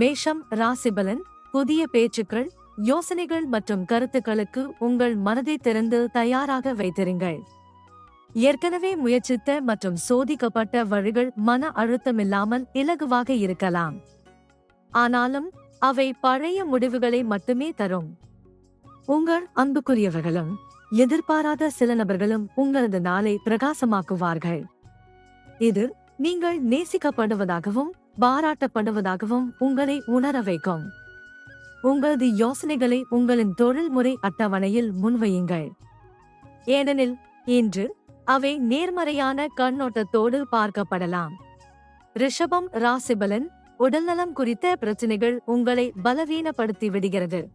மேஷம் ராசிபலன் புதிய பேச்சுக்கள் யோசனைகள் மற்றும் கருத்துக்களுக்கு உங்கள் மனதை திறந்து தயாராக வைத்திருங்கள். ஏற்கனவே முயற்சித்த மற்றும் சோதிக்கப்பட்ட வழிகள் மன அழுத்தமில்லாமல் இலகுவாக இருக்கலாம். ஆனாலும் அவை பழைய முடிவுகளை மட்டுமே தரும். உங்கள் அன்புக்குரியவர்களும் எதிர்பாராத சில நபர்களும் உங்களது நாளை பிரகாசமாக்குவார்கள். இது நீங்கள் நேசிக்கப்படுவதாகவும் பாராட்டப்படுவதாகவும் உங்களை உணர வைக்கும். உங்களது யோசனைகளை உங்களின் தொழில்முறை அட்டவணையில் முன்வையுங்கள். ஏனெனில் இன்று அவை நேர்மறையான கண்ணோட்டத்தோடு பார்க்கப்படலாம். ரிஷபம் ராசிபலன் உடல்நலம் குறித்த பிரச்சனைகள் உங்களை பலவீனப்படுத்தி விடுகிறது.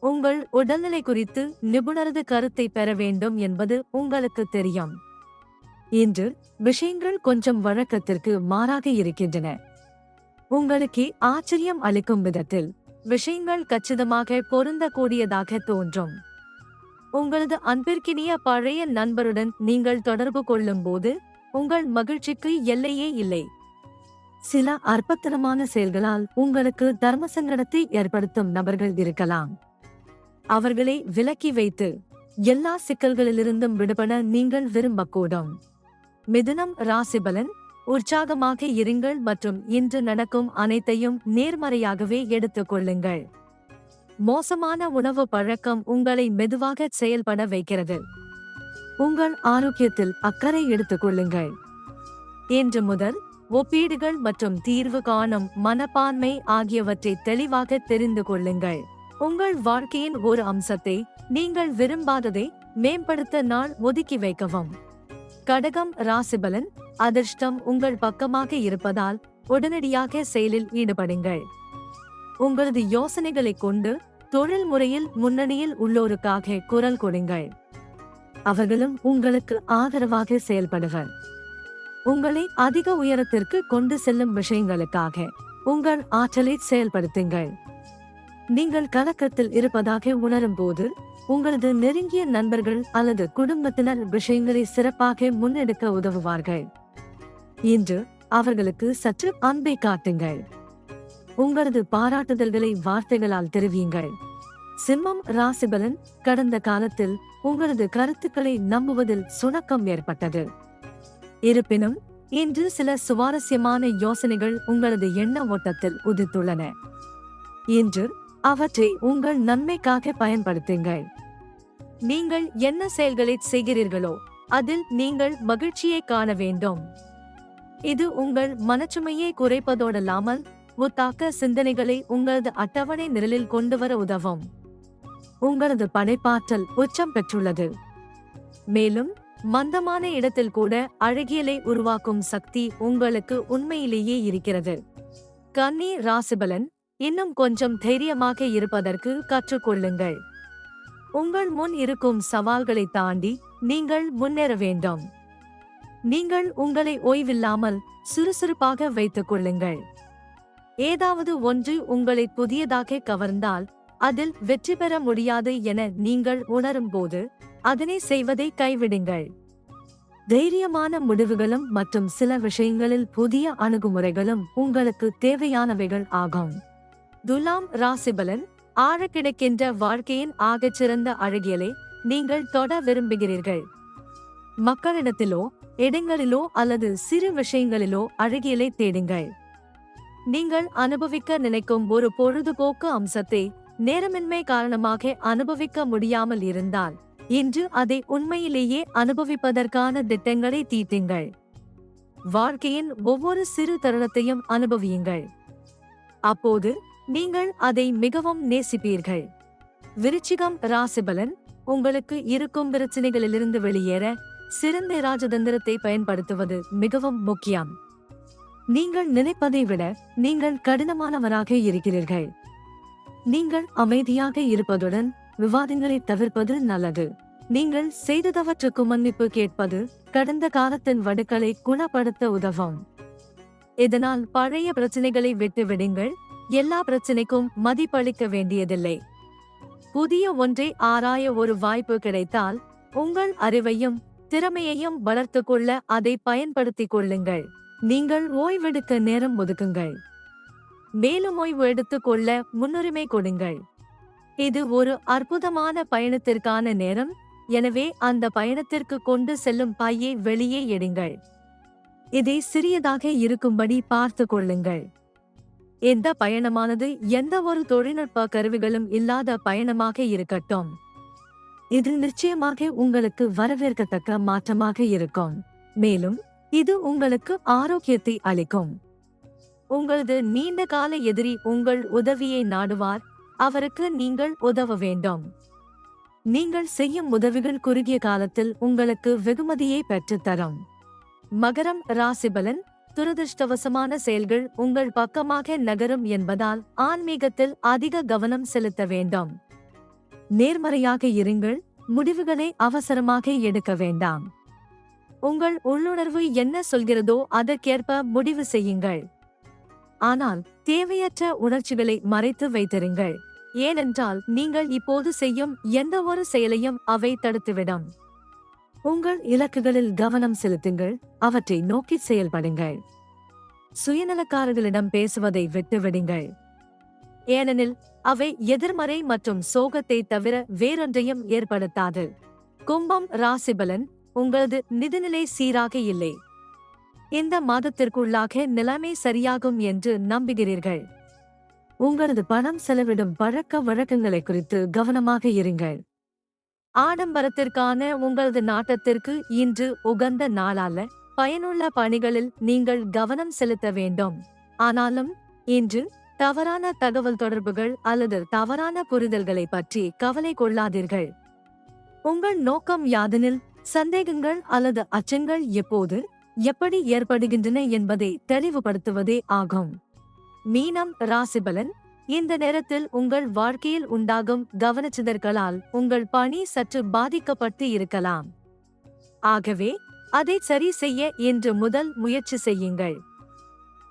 உங்கள் உடல்நிலை குறித்து நிபுணரது கருத்தை பெற வேண்டும் என்பது உங்களுக்கு தெரியும். இன்று விஷயங்கள் கொஞ்சம் வழக்கத்திற்கு மாறாக இருக்கின்றன. உங்களுக்கு ஆச்சரியம் அளிக்கும் விதத்தில் விஷயங்கள் கச்சிதமாக பொருந்தக்கூடியதாக தோன்றும். உங்களது அன்பிற்கினிய பழைய நண்பருடன் நீங்கள் தொடர்பு கொள்ளும்போது உங்கள் மகிழ்ச்சிக்கு எல்லையே இல்லை. சில அற்பத்தனமான செயல்களால் உங்களுக்கு தர்ம சங்கடத்தை ஏற்படுத்தும் நபர்கள் இருக்கலாம். அவர்களை விலக்கி வைத்து எல்லா சிக்கல்களிலிருந்தும் விடுபட நீங்கள் விரும்பக்கூடும். மிதுனம் ராசிபலன் உற்சாகமாக இருங்கள் மற்றும் இன்று நடக்கும் அனைத்தையும் நேர்மறையாகவே எடுத்துக் கொள்ளுங்கள். மோசமான உணவு பழக்கம் உங்களை மெதுவாக செயல்பட வைக்கிறது. உங்கள் ஆரோக்கியத்தில் அக்கறை எடுத்துக் கொள்ளுங்கள். இன்று முதல் ஒப்பீடுகள் மற்றும் தீர்வு காணும் மனப்பான்மை ஆகியவற்றை தெளிவாக தெரிந்து கொள்ளுங்கள். உங்கள் வாழ்க்கையின் ஒரு அம்சத்தை நீங்கள் விரும்பாததை மேம்படுத்த நாள் ஒதுக்கி வைக்கவும். கடகம் ராசிபலன் அதிர்ஷ்டம் உங்கள் பக்கமாக இருப்பதால் உடனடியாக செயலில் ஈடுபடுங்கள். உங்களது யோசனைகளை கொண்டு தொழில் முறையில் முன்னணியில் உள்ளோருக்காக குரல் கொடுங்கள். அவர்களும் உங்களுக்கு ஆதரவாக செயல்படுவர். உங்களை அதிக உயரத்திற்கு கொண்டு செல்லும் விஷயங்களுக்காக உங்கள் ஆற்றலை செயல்படுத்துங்கள். நீங்கள் கலக்கத்தில் இருப்பதாக உணரும் போது உங்களது நெருங்கிய நண்பர்கள் அல்லது குடும்பத்தினர் விஷயங்களை சிறப்பாக முன்னெடுக்க உதவுவார்கள். இன்று அவர்களுக்கு சற்று அன்பை காட்டுங்கள். உங்களது பாராட்டுதல்களை வார்த்தைகளால் தெரிவியுங்கள். சிம்மம் ராசிபலன் கடந்த காலத்தில் உங்களது கருத்துக்களை நம்புவதில் சுணக்கம் ஏற்பட்டது. இருப்பினும் இன்று சில சுவாரஸ்யமான யோசனைகள் உங்களது எண்ண ஓட்டத்தில் உதித்துள்ளன. இன்று அவற்றை உங்கள் நன்மைக்காக பயன்படுத்துங்கள். நீங்கள் என்ன செயல்களை செய்கிறீர்களோ அதில் நீங்கள் மகிழ்ச்சியை காண வேண்டும். இது உங்கள் மனச்சுமையை குறைப்பதோடல்லாமல் முத்தாக்க சிந்தனைகளை உங்களது அட்டவணை நிரலில் கொண்டு வர உதவும். உங்களது படைப்பாற்றல் உச்சம் பெற்றுள்ளது. மேலும் மந்தமான இடத்தில் கூட அழகியலை உருவாக்கும் சக்தி உங்களுக்கு உண்மையிலேயே இருக்கிறது. கன்னி ராசிபலன் இன்னும் கொஞ்சம் தைரியமாக இருப்பதற்கு கற்றுக்கொள்ளுங்கள். உங்கள் முன் இருக்கும் சவால்களை தாண்டி நீங்கள் முன்னேற வேண்டும். நீங்கள் உங்களை ஓய்வில்லாமல் சுறுசுறுப்பாக வைத்துக் கொள்ளுங்கள். ஏதாவது ஒன்று உங்களை புதியதாக கவர்ந்தால் அதில் வெற்றி பெற முடியாது என நீங்கள் உணரும்போது அதனை செய்வதை கைவிடுங்கள். தைரியமான முடிவுகளும் மற்றும் சில விஷயங்களில் புதிய அணுகுமுறைகளும் உங்களுக்கு தேவையானவைகள் ஆகும். துலாம் ராசிபலன் ஆழ கிடக்கின்ற வாழ்க்கையின் ஆகச்சிறந்த அழகியலை நீங்கள் தொட விரும்புகிறீர்கள். மக்களிடத்திலோ இடங்களிலோ அல்லது சிறு விஷயங்களிலோ அழகியலை தேடுங்கள். நீங்கள் அனுபவிக்க நினைக்கும் ஒரு பொழுதுபோக்கு அம்சத்தை நேரமின்மை காரணமாக அனுபவிக்க முடியாமல் இருந்தால் இன்று அதை உண்மையிலேயே அனுபவிப்பதற்கான திட்டங்களை தீட்டுங்கள். வாழ்க்கையின் ஒவ்வொரு சிறு தருணத்தையும் அனுபவியுங்கள். அப்போது நீங்கள் அதை மிகவும் நேசிப்பீர்கள். விருச்சிகம் ராசிபலன் உங்களுக்கு இருக்கும் பிரச்சனைகளிலிருந்து வெளியேற சிறந்த ராஜதந்திரத்தை பயன்படுத்துவது மிகவும் முக்கியம். நீங்கள் நினைப்பதை விட நீங்கள் கடினமானவராக இருக்கிறீர்கள். நீங்கள் அமைதியாக இருப்பதுடன் விவாதங்களை தவிர்ப்பது நல்லது. நீங்கள் செய்ததவற்றுக்கு மன்னிப்பு கேட்பது கடந்த காலத்தின் வடுக்களை குணப்படுத்த உதவும். இதனால் பழைய பிரச்சனைகளை விட்டு விடுங்கள் எல்லா பிரச்சனைக்கும் மதிப்பளிக்க வேண்டியதில்லை. புதிய ஒன்றை ஆராய ஒரு வாய்ப்பு கிடைத்தால் உங்கள் அறிவையும் திறமையையும் வளர்த்து கொள்ள அதை பயன்படுத்திக் கொள்ளுங்கள். நீங்கள் ஓய்வெடுக்க நேரம் ஒதுக்குங்கள். மேலும் ஓய்வு எடுத்துக் கொள்ள முன்னுரிமை கொடுங்கள். இது ஒரு அற்புதமான பயணத்திற்கான நேரம். எனவே அந்த பயணத்திற்கு கொண்டு செல்லும் பையை வெளியே எடுங்கள். இதை சிறியதாக இருக்கும்படி பார்த்து கொள்ளுங்கள். இந்த பயணமானது எந்த ஒரு தொழில்நுட்ப கருவிகளும் இல்லாத பயணமாக இருக்கட்டும். இது நிச்சயமாக உங்களுக்கு வரவேற்கத்தக்க மாற்றமாக இருக்கும். மேலும் இது உங்களுக்கு ஆரோக்கியத்தை அளிக்கும். உங்களது நீண்ட கால எதிரி உங்கள் உதவியை நாடுவார். அவருக்கு நீங்கள் உதவ வேண்டும். நீங்கள் செய்யும் உதவிகள் குறுகிய காலத்தில் உங்களுக்கு வெகுமதியை பெற்றுத் தரும் மகரம் ராசிபலன் துரதிருஷ்டவசமான செயல்கள் உங்கள் பக்கமாக நகரும் என்பதால் ஆன்மீகத்தில் அதிக கவனம் செலுத்த வேண்டும். நேர்மறையாக இருங்கள் முடிவுகளை அவசரமாக எடுக்க வேண்டாம். உங்கள் உள்ளுணர்வு என்ன சொல்கிறதோ அதற்கேற்ப முடிவு செய்யுங்கள். ஆனால் தேவையற்ற உணர்ச்சிகளை மறைத்து வைத்திருங்கள். ஏனென்றால் நீங்கள் இப்போது செய்யும் எந்த ஒரு செயலையும் அவை தடுத்துவிடும். உங்கள் இலக்குகளில் கவனம் செலுத்துங்கள் அவற்றை நோக்கி செயல்படுங்கள். சுயநலக்காரர்களிடம் பேசுவதை விட்டுவிடுங்கள். ஏனெனில் அவை எதிர்மறை மற்றும் சோகத்தை தவிர வேறொன்றையும் ஏற்படுத்தாது. கும்பம் ராசிபலன் உங்களது நிதிநிலை சீராக இல்லை. இந்த மாதத்திற்குள்ளாக நிலைமை சரியாகும் என்று நம்புகிறீர்கள். உங்களது பணம் செலவிடும் பழக்க வழக்கங்களை குறித்து கவனமாக இருங்கள். ஆடம்பரத்திற்கான உங்களது நாட்டத்திற்கு இன்று உகந்த நாளல்ல பயனுள்ள பணிகளில் நீங்கள் கவனம் செலுத்த வேண்டும். ஆனாலும் இன்று தவறான தகவல் தொடர்புகள் அல்லது தவறான புரிதல்களை பற்றி கவலை கொள்ளாதீர்கள். உங்கள் நோக்கம் யாதெனில் சந்தேகங்கள் அல்லது அச்சங்கள் எப்போது எப்படி ஏற்படுகின்றன என்பதை தெளிவுபடுத்துவதே ஆகும். மீனம் ராசிபலன் இந்த நேரத்தில் உங்கள் வாழ்க்கையில் உண்டாகும் கவனச்சிதற்களால் உங்கள் பணி சற்று பாதிக்கப்பட்டு இருக்கலாம். ஆகவே அதை சரி செய்ய இன்று முதல் முயற்சி செய்யுங்கள்.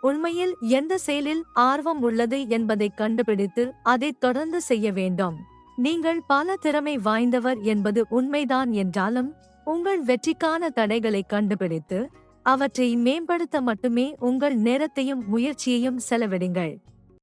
உண்மையில் எந்த செயலில் ஆர்வம் உள்ளது என்பதை கண்டுபிடித்து அதை தொடர்ந்து செய்ய வேண்டும். நீங்கள் பல திறமை வாய்ந்தவர் என்பது உண்மைதான் என்றாலும் உங்கள் வெற்றிக்கான தடைகளை கண்டுபிடித்து அவற்றை மேம்படுத்த மட்டுமே உங்கள் நேரத்தையும் முயற்சியையும் செலவிடுங்கள்.